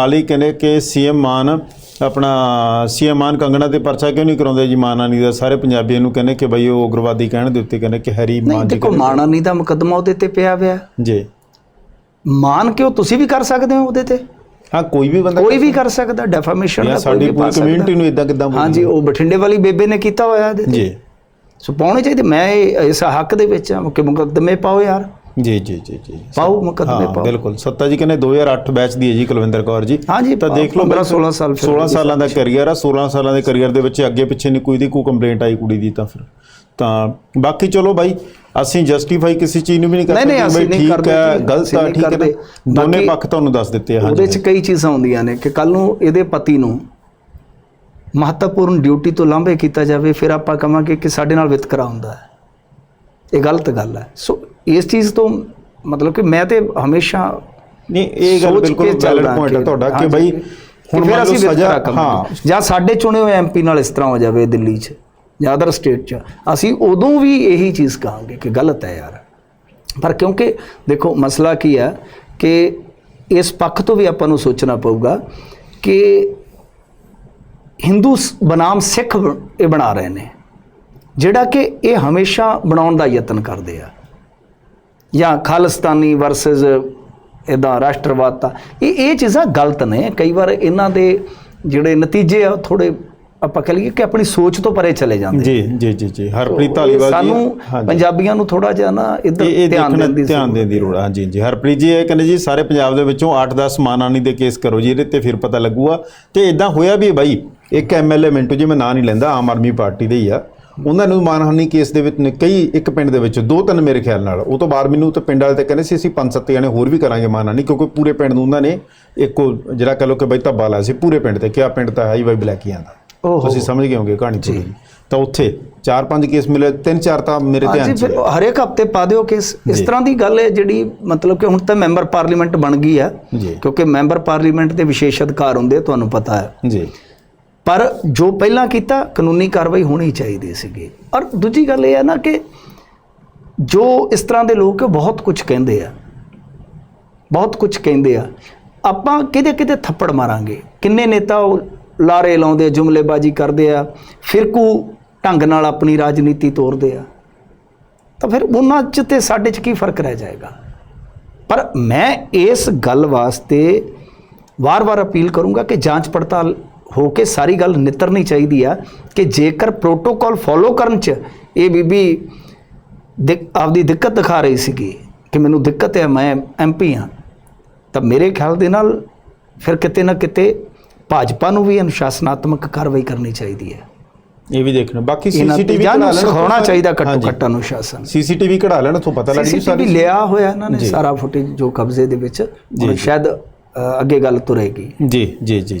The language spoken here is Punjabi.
ਨਾਲ ਹੀ ਕਹਿੰਦੇ ਕਿ ਸੀਐਮ ਮਾਨ ਆਪਣਾ ਸੀਐਮ ਮਾਨ ਕੰਗਣਾ ਤੇ ਪਰਚਾ ਕਿਉਂ ਨਹੀਂ ਕਰਾਉਂਦੇ ਜੀ? ਮਾਨਾਨੀ ਦਾ ਸਾਰੇ ਪੰਜਾਬੀਆਂ ਨੂੰ ਕਹਿੰਦੇ ਕਿ ਬਈ ਉਹ ਉਗਰਵਾਦੀ ਕਹਿਣ ਦੇ ਉੱਤੇ ਕਹਿੰਦੇ ਕਿ ਹੈਰੀ ਮਾਨ ਜੀ ਦੇਖੋ ਮਾਣਾ ਨਹੀਂ ਦਾ ਮੁਕੱਦਮਾ ਉਹਦੇ ਤੇ ਪਿਆ ਹੋਇਆ। ਜੀ। ਮਾਨ ਕਿਉਂ ਤੁਸੀਂ ਵੀ ਕਰ ਸਕਦੇ ਹੋ ਉਹਦੇ ਤੇ? ਹਾਂ ਕੋਈ ਵੀ ਬੰਦਾ ਕੋਈ ਵੀ ਕਰ ਸਕਦਾ ਡੈਫਾਮੇਸ਼ਨ ਦਾ ਸਾਡੀ ਪੂਰੀ ਕਮਿਊਨਿਟੀ ਨੂੰ ਇਦਾਂ ਕਿਦਾਂ ਹਾਂਜੀ ਉਹ ਬਠਿੰਡੇ ਵਾਲੀ ਬੇਬੇ ਨੇ ਕੀਤਾ ਹੋਇਆ ਇਹਦੇ ਤੇ। ਜੀ। ਸੋ ਪਾਉਣੇ ਚਾਹੀਦੇ ਮੈਂ ਇਸ ਹੱਕ ਦੇ ਵਿੱਚ ਹਾਂ ਕਿ ਮੁਕੱਦਮੇ ਪਾਓ ਯਾਰ। ਜੀ ਜੀ ਜੀ ਜੀ। ਪਾਓ ਮੁਕੱਦਮੇ ਹਾਂ ਪਾਓ। ਬਿਲਕੁਲ। ਸੱਤਾ ਜੀ ਕਹਿੰਦੇ 2008 ਬੈਚ ਦੀ ਹੈ ਜੀ ਕੁਲਵਿੰਦਰ ਕੌਰ ਜੀ। ਹਾਂਜੀ ਤਾਂ ਦੇਖ ਲਓ 15 16 ਸਾਲ ਫਿਰ 16 ਸਾਲਾਂ ਦਾ ਕੈਰੀਅਰ ਆ 16 ਸਾਲਾਂ ਦੇ ਕੈਰੀਅਰ ਦੇ ਵਿੱਚ ਅੱਗੇ ਪਿੱਛੇ ਨਹੀਂ ਕੋਈ ਦੀ ਕੋਈ ਕੰਪਲੇਂਟ ਆਈ ਕੁੜੀ ਦੀ ਤਾਂ ਫਿਰ। ਤਾਂ ਬਾਕੀ ਚਲੋ ਬਾਈ ਅਸੀਂ ਜਸਟੀਫਾਈ ਕਿਸੇ ਚੀਜ਼ ਨੂੰ ਵੀ ਨਹੀਂ ਕਰ ਨਹੀਂ, ਨਹੀਂ, ਅਸੀਂ ਨਹੀਂ ਠੀਕ ਕਰਦੇ ਹੈ ਜੀ, ਗਲਤ ਅਸੀਂ ਹੈ ਨਹੀਂ ਠੀਕ ਹੈ ਨਾ। ਕਰਦੇ। ਦੋਨੇ ਬਾਕੀ ਪੱਖ ਤੁਹਾਨੂੰ ਦੱਸ ਦਿੱਤੇ ਆ ਉਹਦੇ ਹਾਂਜੀ 'ਚ ਕਈ ਚੀਜ਼ਾਂ ਹੁੰਦੀਆਂ ਨੇ ਕਿ ਕੱਲ ਨੂੰ ਇਹਦੇ ਪਤੀ ਨੂੰ ਮਹੱਤਵਪੂਰਨ ਡਿਊਟੀ ਤੋਂ ਲਾਂਭੇ ਕੀਤਾ ਜਾਵੇ ਫਿਰ ਆਪਾਂ ਕਹਾਂਗੇ ਕਿ ਸਾਡੇ ਨਾਲ ਵਿਤਕਰਾ ਹੁੰਦਾ ਹੈ। ਇਹ ਗਲਤ ਗੱਲ ਹੈ। ਸੋ ਇਸ ਚੀਜ਼ ਤੋਂ ਮਤਲਬ ਕਿ ਮੈਂ ਤੇ ਹਮੇਸ਼ਾ ਨਹੀਂ ਇਹ ਗੱਲ ਬਿਲਕੁਲ ਵੈਲਿਡ ਪੁਆਇੰਟ ਹੈ ਤੁਹਾਡਾ ਕਿ ਬਈ ਹੁਣ ਫਿਰ ਅਸੀਂ ਸਜ਼ਾ। ਹਾਂ। ਜਾਂ ਸਾਡੇ ਚੁਣੇ ਹੋਏ ਐਮਪੀ ਨਾਲ ਇਸ ਤਰ੍ਹਾਂ ਹੋ ਜਾਵੇ ਦਿੱਲੀ 'ਚ ਜਾਂ ਅਦਰ ਸਟੇਟ 'ਚ। ਅਸੀਂ ਉਦੋਂ ਵੀ ਇਹੀ ਚੀਜ਼ ਕਹਾਂਗੇ ਕਿ ਗਲਤ ਹੈ ਯਾਰ। ਪਰ ਕਿਉਂਕਿ ਦੇਖੋ ਮਸਲਾ ਕੀ ਹੈ ਕਿ ਇਸ ਪੱਖ ਤੋਂ ਵੀ ਆਪਾਂ ਨੂੰ ਸੋਚਣਾ ਪਊਗਾ ਕਿ ਹਿੰਦੂ ਬਨਾਮ ਸਿੱਖ ਇਹ ਬਣਾ ਰਹੇ ਨੇ। ਜਿਹੜਾ ਕਿ ਇਹ ਹਮੇਸ਼ਾ ਬਣਾਉਣ ਦਾ ਯਤਨ ਕਰਦੇ ਆ। ਜਾਂ ਖਾਲਿਸਤਾਨੀ ਵਰਸਸ ਇਦਾਂ ਰਾਸ਼ਟਰਵਾਦਤਾ ਇਹ ਇਹ ਚੀਜ਼ਾਂ ਗਲਤ ਨੇ। ਕਈ ਵਾਰ ਇਹਨਾਂ ਦੇ ਜਿਹੜੇ ਨਤੀਜੇ ਆ ਥੋੜੇ ਆਪਾਂ ਕਹ ਲਈਏ ਕਿ ਆਪਣੀ ਸੋਚ ਤੋਂ ਪਰੇ ਚਲੇ ਜਾਂਦੇ ਜੀ ਜੀ ਜੀ ਜੀ। ਹਰਪ੍ਰੀਤ ਧਾਲੀਵਾਲ ਜੀ ਸਾਨੂੰ ਪੰਜਾਬੀਆਂ ਨੂੰ ਥੋੜਾ ਜਿਹਾ ਨਾ ਇੱਧਰ ਧਿਆਨ ਦੇਣ ਦੀ ਧਿਆਨ ਦੇਣ ਦੀ ਲੋੜ ਆ। ਹਾਂਜੀ ਜੀ ਹਰਪ੍ਰੀਤ ਜੀ ਇਹ ਕਹਿੰਦੇ ਜੀ ਸਾਰੇ ਪੰਜਾਬ ਦੇ ਵਿੱਚੋਂ 8-10 ਮਾਨਾਨੀ ਦੇ ਕੇਸ ਕਰੋ ਜੀ ਇਹਦੇ ਤੇ ਫਿਰ ਪਤਾ ਲੱਗੂਗਾ। ਤੇ ਇਦਾਂ ਹੋਇਆ ਵੀ ਹੈ ਬਾਈ ਇੱਕ ਐਮਐਲਏ ਮਿੰਟੂ ਜੀ ਮੈਂ ਨਾਂ ਨਹੀਂ ਲੈਂਦਾ ਆਮ ਆਦਮੀ ਪਾਰਟੀ ਦੇ ਹੀ ਆ। ਉਹਨਾਂ ਨੂੰ ਮਾਨਹਾਨੀ ਕੇਸ ਦੇ ਵਿੱਚ ਨੇ ਕਈ ਇੱਕ ਪਿੰਡ ਦੇ ਵਿੱਚ ਦੋ ਤਿੰਨ ਮੇਰੇ ਖਿਆਲ ਨਾਲ। ਉਹ ਤੋਂ ਬਾਅਦ ਮੈਨੂੰ ਤਾਂ ਪਿੰਡ ਵਾਲੇ ਤੇ ਕਹਿੰਦੇ ਸੀ ਅਸੀਂ ਪੰਜ ਸੱਤ ਜਣੇ ਹੋਰ ਵੀ ਕਰਾਂਗੇ ਮਾਨਹਾਨੀ ਕਿਉਂਕਿ ਪੂਰੇ ਪਿੰਡ ਨੂੰ ਉਹਨਾਂ ਨੇ ਇੱਕੋ ਜਿਹੜਾ ਕਹ ਲੋ ਕਿ ਬਈ ਧੱਬਾ ਲਾਇਆ ਸੀ ਪੂਰੇ ਪਿੰਡ ਤੇ ਕਿਆ ਪਿੰਡ ਤਾਂ ਹੈ ਹੀ ਬਾਈ ਬਲੈਕੀਆਂ ਦਾ। ਤੁਸੀਂ ਸਮਝ ਗਏ ਹੋਗੇ ਕਹਾਣੀ ਪੂਰੀ। ਤਾਂ ਉੱਥੇ ਚਾਰ ਪੰਜ ਕੇਸ ਮਿਲੇ ਤਿੰਨ ਚਾਰ ਤਾਂ ਮੇਰੇ ਧਿਆਨ ਚ। ਹਰੇਕ ਹਫ਼ਤੇ ਪਾ ਦਿਓ ਕਿ ਇਸ। ਤਰ੍ਹਾਂ ਦੀ ਗੱਲ ਹੈ ਜਿਹੜੀ ਮਤਲਬ ਕਿ ਹੁਣ ਤਾਂ ਮੈਂਬਰ ਪਾਰਲੀਮੈਂਟ ਬਣ ਗਈ ਹੈ ਕਿਉਂਕਿ ਮੈਂਬਰ ਪਾਰਲੀਮੈਂਟ ਦੇ ਵਿਸ਼ੇਸ਼ ਅਧਿਕਾਰ ਹੁੰਦੇ ਤੁਹਾਨੂੰ ਪਤਾ ਹੈ। ਜੀ। ਪਰ ਜੋ ਪਹਿਲਾਂ ਕੀਤਾ, ਕਾਨੂੰਨੀ ਕਾਰਵਾਈ ਹੋਣੀ ਚਾਹੀਦੀ ਸੀਗੀ। ਔਰ ਦੂਜੀ ਗੱਲ ਇਹ ਹੈ ਨਾ ਕਿ ਜੋ ਇਸ ਤਰ੍ਹਾਂ ਦੇ ਲੋਕ ਬਹੁਤ ਕੁਝ ਕਹਿੰਦੇ ਆ। ਬਹੁਤ ਕੁਝ ਕਹਿੰਦੇ ਆ। ਆਪਾਂ ਕਿਤੇ ਕਿਤੇ ਥੱਪੜ ਮਾਰਾਂਗੇ? ਕਿੰਨੇ ਨੇਤਾ ਉਹ ਲਾਰੇ ਲਾਉਂਦੇ ਜੁਮਲੇਬਾਜ਼ੀ ਕਰਦੇ ਆ, ਫਿਰਕੂ ਢੰਗ ਨਾਲ ਆਪਣੀ ਰਾਜਨੀਤੀ ਤੋਰਦੇ ਆ। ਤਾਂ ਫਿਰ ਉਹਨਾਂ 'ਚ ਤੇ ਸਾਡੇ 'ਚ ਕੀ ਫ਼ਰਕ ਰਹਿ ਜਾਏਗਾ? ਪਰ ਮੈਂ ਇਸ ਗੱਲ ਵਾਸਤੇ ਵਾਰ-ਵਾਰ ਅਪੀਲ ਕਰੂੰਗਾ ਕਿ ਜਾਂਚ ਪੜਤਾਲ ਹੋ ਕੇ ਸਾਰੀ ਗੱਲ ਨਿਤਰਨੀ ਚਾਹੀਦੀ ਆ ਕਿ ਜੇਕਰ ਪ੍ਰੋਟੋਕਾਲ ਫੋਲੋ ਕਰਨ 'ਚ ਇਹ ਬੀਬੀ ਆਪਦੀ ਦਿੱਕਤ ਦਿਖਾ ਰਹੀ ਸੀਗੀ ਕਿ ਮੈਨੂੰ ਦਿੱਕਤ ਹੈ ਮੈਂ ਐਮਪੀ ਹਾਂ ਤਾਂ ਮੇਰੇ ਖਿਆਲ ਦੇ ਨਾਲ ਫਿਰ ਕਿਤੇ ਨਾ ਕਿਤੇ ਭਾਜਪਾ ਨੂੰ ਵੀ ਅਨੁਸ਼ਾਸਨਾਤਮਕ ਕਾਰਵਾਈ ਕਰਨੀ ਚਾਹੀਦੀ ਹੈ। ਇਹ ਵੀ ਦੇਖਣਾ। ਬਾਕੀ ਸੀਸੀਟੀਵੀ ਕਢਾ ਲੈਣ ਸਿਖਾਉਣਾ ਚਾਹੀਦਾ ਘੱਟੋ ਘੱਟ ਅਨੁਸ਼ਾਸਨ। ਸੀਸੀਟੀਵੀ ਕਢਾ ਲੈਣ ਤੋਂ ਪਤਾ ਲੱਗ ਜੂ ਸਾਰੀ। ਲਿਆ ਹੋਇਆ ਇਹਨਾਂ ਨੇ। ਸਾਰਾ ਫੁਟੇਜ ਜੋ ਕਬਜ਼ੇ ਦੇ ਵਿੱਚ ਹੁਣ। ਸ਼ਾਇਦ ਅੱਗੇ ਗੱਲ ਤੁਰੇਗੀ। ਜੀ ਜੀ ਜੀ।